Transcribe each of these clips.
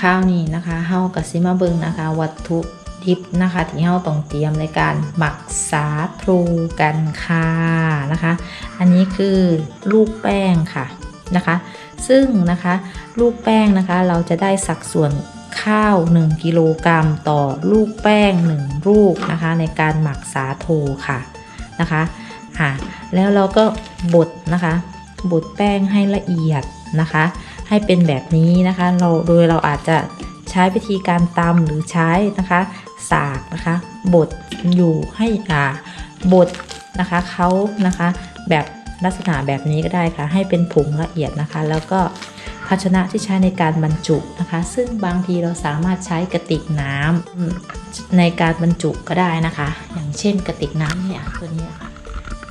ข้าวนี้นะคะเฮากับซิมาเบิงนะคะ วัตถุดิบนะคะที่เฮาต้องเตรียมในการหมักสาทรูกันค่ะนะคะ อันนี้คือลูกแป้งค่ะนะคะ ซึ่งนะคะลูกแป้งนะคะเราจะได้สัดส่วนข้าว 1 กิโลกรัมต่อลูกแป้ง 1 ลูกนะคะ ในการหมักสาโทค่ะนะคะอะแล้วเราก็บดนะคะ บดแป้งให้ละเอียดนะคะ ให้เป็นแบบนี้นะคะ เราโดยเราอาจจะใช้วิธีการตำหรือใช้นะคะสากนะคะบดอยู่ให้อ่าบดนะคะเขานะคะแบบลักษณะแบบนี้ก็ได้ค่ะ ให้เป็นผงละเอียดนะคะ แล้วก็ภาชนะที่ใช้ในการบรรจุนะคะ ซึ่งบางทีเราสามารถใช้กระติกน้ำอืมในการบรรจุก็ได้นะคะ อย่างเช่นกระติกน้ำเนี่ยตัวนี้ค่ะ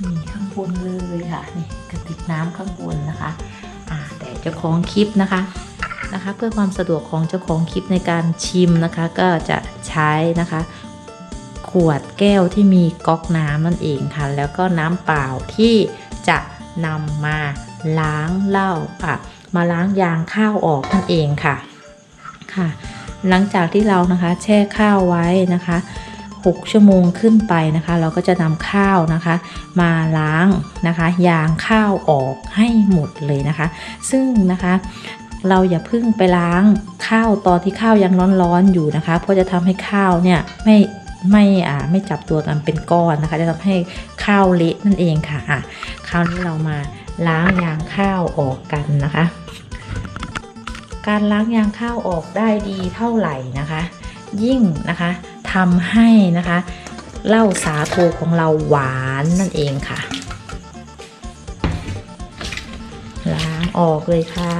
นี่ข้างบนเลยค่ะนี่กระติกน้ำข้างบนนะคะ เจ้าของคลิปนะคะนะคะ เพื่อความสะดวกของเจ้าของคลิปในการชิมนะคะ ก็จะใช้นะคะ ขวดแก้วที่มีก๊อกน้ำนั่นเองค่ะ แล้วก็น้ำเปล่าที่จะนำมาล้างเหล้าอะ มาล้างยางข้าวออกนั่นเองค่ะค่ะ หลังจากที่เรานะคะแช่ข้าวไว้นะคะ 6 ชั่วโมงขึ้นไปนะคะ เราก็จะนำข้าวนะคะ มาล้างนะคะ ยางข้าวออกให้หมดเลยนะคะ ซึ่งนะคะเราอย่าเพิ่งไปล้างข้าวตอนที่ข้าวยังร้อนๆอยู่นะคะ เพราะจะทำให้ข้าวเนี่ยไม่ไม่อ่าไม่จับตัวกันเป็นก้อนนะคะ จะทำให้ข้าวเละนั่นเองค่ะอะคราวนี้เรามาล้างยางข้าวออกกันนะคะ การล้างยางข้าวออกได้ดีเท่าไหร่นะคะ ยิ่งนะคะ ทำให้นะคะเหล้าสาโทของเราหวานนั่นเองค่ะ ล้างออกเลยค่ะ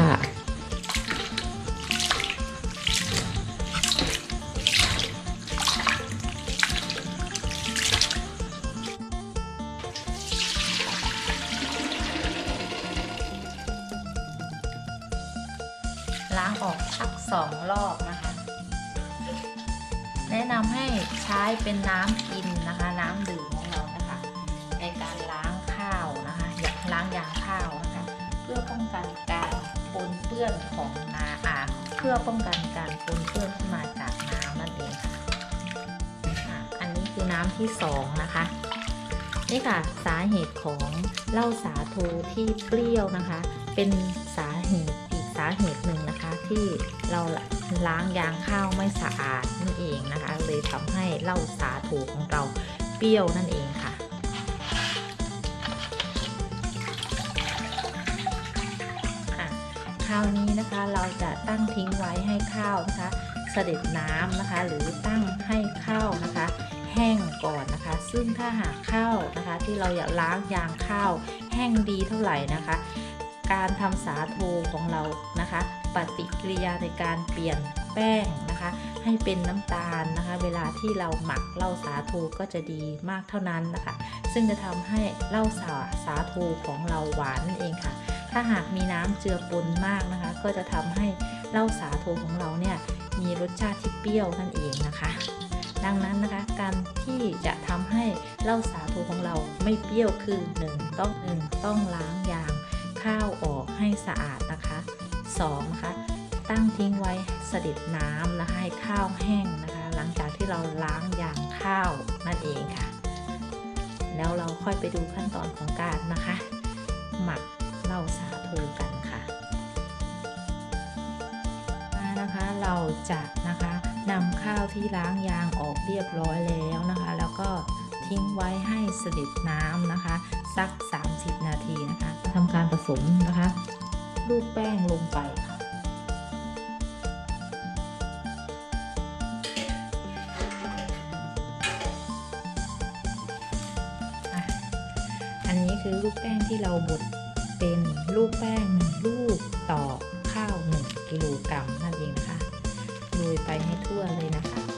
ช้เป็นน้ำกินนะคะ น้ำดื่มของเรานะคะ ในการล้างข้าวนะคะอยากล้างยางข้าวนะคะ เพื่อป้องกันการปนเปื้อนของนาอาเพื่อป้องกันการปนเปื้อนที่มาจากน้ำนั่นเองค่ะอันนี้คือน้ำที่สองนะคะนี่ค่ะสาเหตุของเหล้าสาโทที่เปรี้ยวนะคะ เป็นสาเหตุอีกสาเหตุหนึ่ง ที่เราล้างยางข้าวไม่สะอาดนั่นเองนะคะ เลยทำให้เหล้าสาโทของเราเปรี้ยวนั่นเองค่ะค่ะคราวนี้นะคะเราจะตั้งทิ้งไว้ให้ข้าวนะคะเสด็จน้ำนะคะ หรือตั้งให้ข้าวนะคะ แห้งก่อนนะคะ ซึ่งถ้าหากข้าวนะคะ ที่เราอยากล้างยางข้าวแห้งดีเท่าไหร่นะคะ การทำสาโทของเรานะคะ ปฏิกิริยาในการเปลี่ยนแป้งนะคะ ให้เป็นน้ำตาลนะคะ เวลาที่เราหมักเหล้าสาโทก็จะดีมากเท่านั้นนะคะ ซึ่งจะทำให้เหล้าสาสาโทของเราหวานนั่นเองค่ะ ถ้าหากมีน้ำเจือปนมากนะคะ ก็จะทำให้เหล้าสาโทของเราเนี่ยมีรสชาติที่เปรี้ยวนั่นเองนะคะ ดังนั้นนะคะการที่จะทำให้เหล้าสาโทของเราไม่เปรี้ยวคือ 1 ต้อง 1 ต้องล้างยางข้าวออกให้สะอาด 2นะคะตั้งทิ้งไว้เสด็จน้ำนะคะให้ข้าวแห้งนะคะ หลังจากที่เราล้างยางข้าวนั่นเองค่ะ แล้วเราค่อยไปดูขั้นตอนของการนะคะ หมักเหล้าสาโทกันค่ะนะคะเราจะนะคะนำข้าวที่ล้างยางออกเรียบร้อยแล้วนะคะ แล้วก็ทิ้งไว้ให้เสด็จน้ำนะคะ สัก 30 นาทีนะคะทำการผสมนะคะ ลูกแป้งลงไปค่ะ อันนี้คือลูกแป้งที่เราบดเป็นลูกแป้งลูกต่อข้าว 1 กิโลกรัมนั่นเองนะคะ โรยไปให้ทั่วเลยนะคะ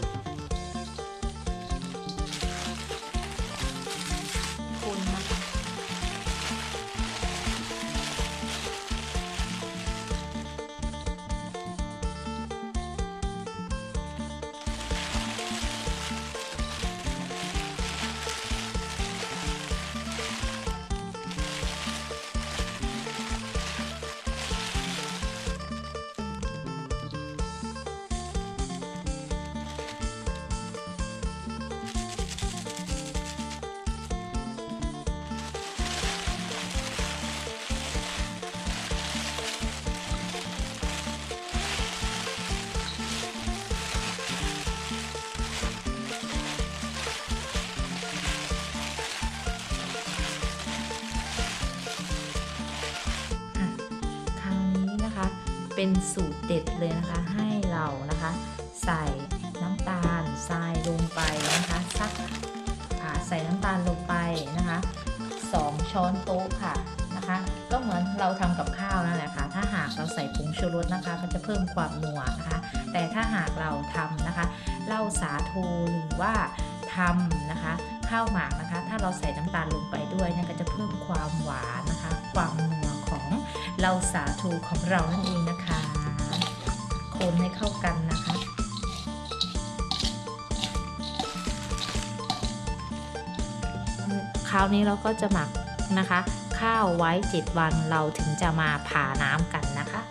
เป็นสูตรเด็ดเลยนะคะ ให้เรานะคะ ใส่น้ำตาลทรายลงไปนะคะสักใส่น้ำตาลลงไปนะคะ 2 ช้อนโต๊ะค่ะนะคะ ก็เหมือนเราทำกับข้าวนั่นแหละค่ะ ถ้าหากเราใส่ผงชูรสนะคะก็จะเพิ่มความนัวนะคะ แต่ถ้าหากเราทำนะคะเหล้าสาโทหรือว่าทำนะคะข้าวหมากนะคะ ถ้าเราใส่น้ำตาลลงไปด้วยเนี่ยก็จะเพิ่มความหวานนะคะ ความนัวของเหล้าสาโทของเรานั่นเองนะ คนให้เข้ากันนะคะ คราวนี้เราก็จะหมักนะคะ ข้าวไว้ 7 วันเราถึงจะมาผ่าน้ำกันนะคะ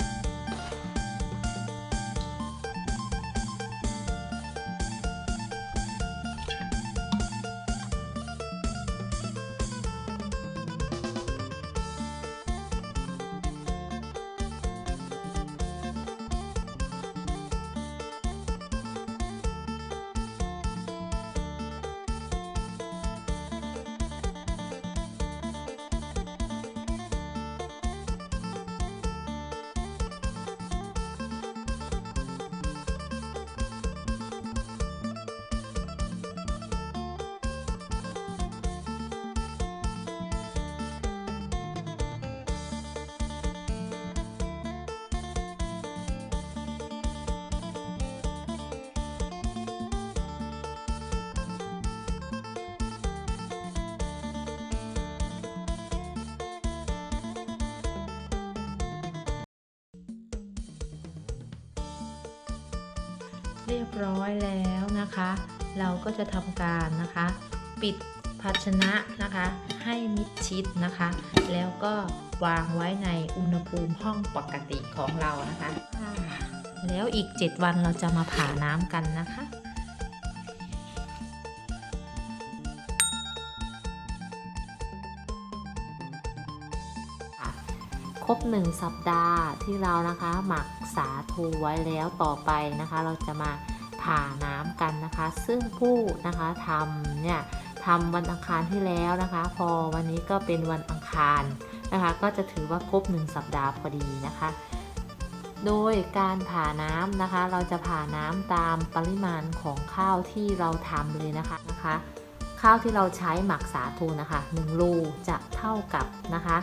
เรียบร้อยแล้วนะคะ เราก็จะทำการนะคะ ปิดภาชนะนะคะ ให้มิดชิดนะคะ แล้วก็วางไว้ในอุณหภูมิห้องปกติของเรานะคะอ่าแล้วอีก 7 วันเราจะมาผ่าน้ำกันนะคะ รบ 1 สัปดาห์ที่เรานะคะหมักสาทูไว้แล้วต่อไปนะคะ เราจะมาผ่าน้ำกันนะคะ ซึ่งผู้นะคะทำเนี่ยทำวันอังคารที่แล้วนะคะ พอวันนี้ก็เป็นวันอังคารนะคะ ก็จะถือว่าครบ 1 สัปดาห์พอดีนะคะ โดยการผ่าน้ำนะคะ เราจะผ่าน้ำตามปริมาณของข้าวที่เราทำเลยนะคะนะคะ ข้าวที่เราใช้หมักสาทูนะคะ1โลจะเท่ากับนะคะ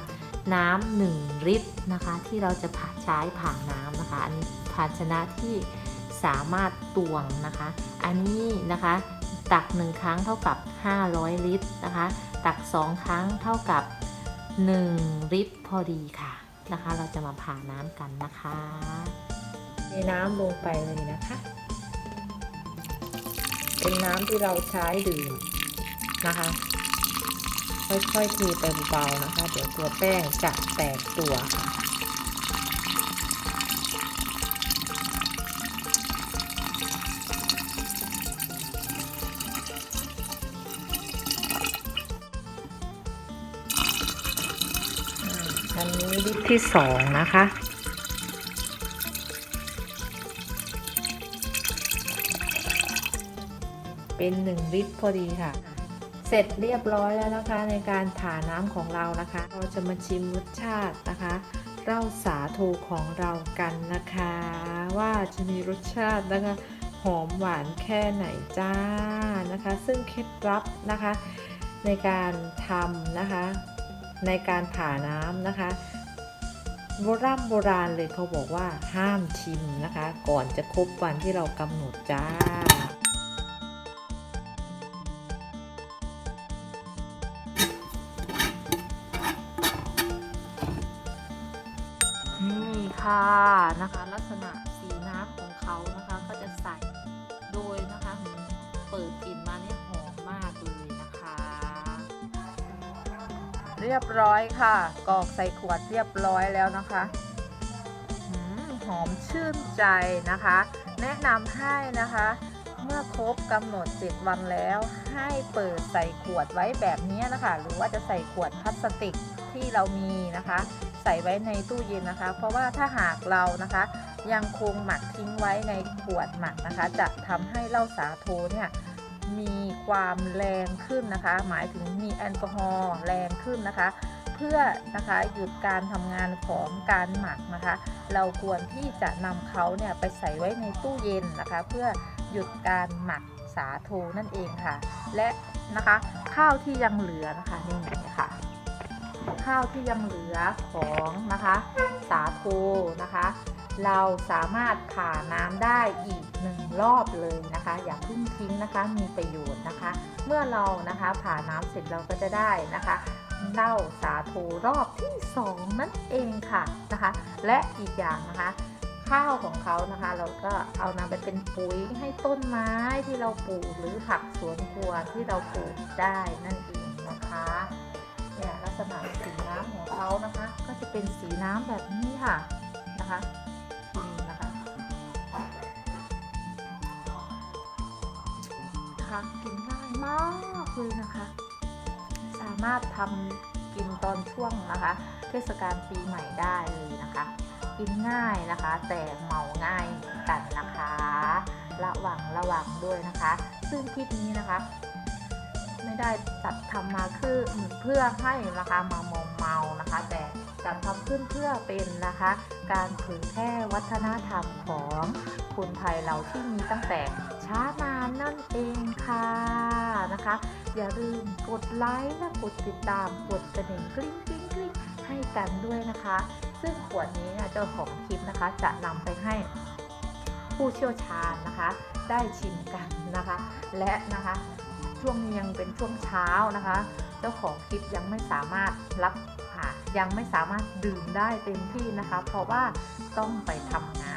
น้ำหนึ่งลิตรนะคะ ที่เราจะผ่าใช้ผ่าน้ำนะคะ อันนี้ภาชนะที่สามารถตวงนะคะ อันนี้นะคะตักหนึ่งครั้งเท่ากับ 500 ลิตรนะคะ ตักสองครั้งเท่ากับ 1 ลิตรพอดีค่ะนะคะ เราจะมาผ่าน้ำกันนะคะเทน้ำลงไปเลยนะคะ เป็นน้ำที่เราใช้ดื่มนะคะ ค่อยๆเทไปเบาๆนะคะ เดี๋ยวตัวแป้งจะแตกตัวค่ะอันนี้ลิตรที่สองนะคะเป็นหนึ่งลิตรพอดีค่ะ เสร็จเรียบร้อยแล้วนะคะในการผ่าน้ำของเรานะคะเราจะมาชิมรสชาตินะคะเหล้าสาโทของเรากันนะคะ ว่าจะมีรสชาตินะคะหอมหวานแค่ไหนจ้านะคะ ซึ่งเคล็ดลับนะคะ ในการทำนะคะ ในการผ่าน้ำนะคะโบราณโบราณเลยเขาบอกว่าห้ามชิมนะคะ ก่อนจะครบวันที่เรากำหนดจ้า นี่ค่ะนะคะลักษณะสีน้ำของเขานะคะก็จะใสโดยนะคะเปิดกลิ่นมาเนี่ยหอมมากเลยนะคะ เรียบร้อยค่ะกรอกใส่ขวดเรียบร้อยแล้วนะคะหอมชื่นใจนะคะ แนะนำให้นะคะเมื่อครบกำหนด 7 วันแล้ว ให้เปิดใส่ขวดไว้แบบนี้นะคะ หรือว่าจะใส่ขวดพลาสติกที่เรามีนะคะ ส่ไว้ในตู้เย็นนะคะ เพราะว่าถ้าหากเรานะคะ ยังคงหมักทิ้งไว้ในขวดหมักนะคะ จะทำให้เหล้าสาโทเนี่ยมีความแรงขึ้นนะคะ หมายถึงมีแอลกอฮอล์แรงขึ้นนะคะ เพื่อนะคะหยุดการทำงานของการหมักนะคะ เราควรที่จะนำเขาเนี่ยไปใส่ไว้ในตู้เย็นนะคะ เพื่อหยุดการหมักสาโทนั่นเองค่ะ และนะคะข้าวที่ยังเหลือนะคะนี่ค่ะ ข้าวที่ยังเหลือของนะคะสาโทนะคะ เราสามารถผ่าน้ำได้อีกหนึ่งรอบเลยนะคะ อย่าเพิ่งทิ้งนะคะมีประโยชน์นะคะ เมื่อเรานะคะผ่าน้ำเสร็จเราก็จะได้นะคะเน่าสาโทรอบที่ 2 นั่นเองค่ะนะคะ และอีกอย่างนะคะข้าวของเขานะคะ เราก็เอานำไปเป็นปุ๋ยให้ต้นไม้ที่เราปลูกหรือผักสวนครัวที่เราปลูกได้นั่นเองนะคะ เนี่ยลักษณะสีน้ำของเขานะคะ ก็จะเป็นสีน้ำแบบนี้ค่ะนะคะนี่นะคะค่ะกินง่ายมากเลยนะคะ สามารถทำกินตอนช่วงนะคะ เทศกาลปีใหม่ได้เลยนะคะ กินง่ายนะคะ แต่เมาง่ายเหมือนกันนะคะ ระวังระวังด้วยนะคะ ซึ่งคลิปนี้นะคะ ไม่ได้จัดทำมาคือเพื่อให้นะคะมามอมเมานะคะ แต่จัดทำขึ้นเพื่อเป็นนะคะ การเผยแพร่วัฒนธรรมของคนไทยเราที่มีตั้งแต่ช้านานนั่นเองค่ะนะคะ อย่าลืมกดไลค์และกดติดตามกดกระดิ่งกริ๊งกริ๊งกริ๊งให้กันด้วยนะคะ ซึ่งขวดนี้เนี่ยเจ้าของคลิปนะคะ จะนำไปให้ผู้เชี่ยวชาญนะคะ ได้ชิมกันนะคะ และนะคะ ช่วงนี้ยังเป็นช่วงเช้านะคะ เจ้าของคลิปยังไม่สามารถรับอ่ายังไม่สามารถดื่มได้เต็มที่นะคะ เพราะว่าต้องไปทำงาน